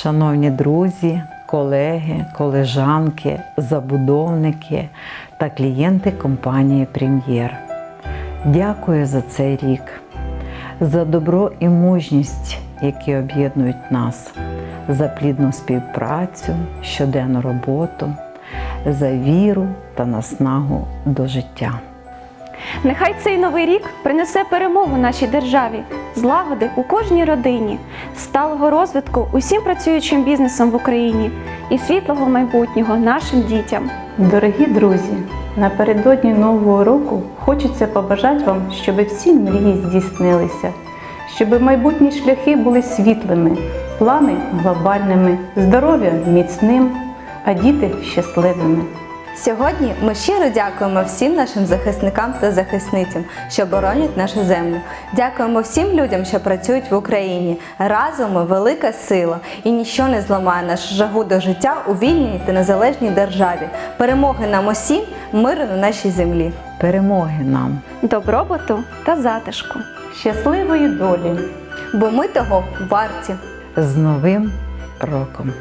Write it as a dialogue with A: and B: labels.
A: Шановні друзі, колеги, колежанки, забудовники та клієнти компанії Прем'єр. Дякую за цей рік, за добро і мужність, які об'єднують нас, за плідну співпрацю, щоденну роботу, за віру та наснагу до життя.
B: Нехай цей новий рік принесе перемогу нашій державі, злагоди у кожній родині, сталого розвитку усім працюючим бізнесом в Україні і світлого майбутнього нашим дітям.
C: Дорогі друзі, напередодні Нового року хочеться побажати вам, щоб всі мрії здійснилися, щоб майбутні шляхи були світлими, плани глобальними, здоров'я міцним, а діти щасливими.
D: Сьогодні ми щиро дякуємо всім нашим захисникам та захисницям, що боронять нашу землю. Дякуємо всім людям, що працюють в Україні. Разом ми велика сила, і ніщо не зламає нашу жагу до життя у вільній та незалежній державі. Перемоги нам усім, миру на нашій землі.
A: Перемоги нам!
B: Добробуту та затишку.
C: Щасливої долі!
D: Бо ми того варті.
A: З Новим роком!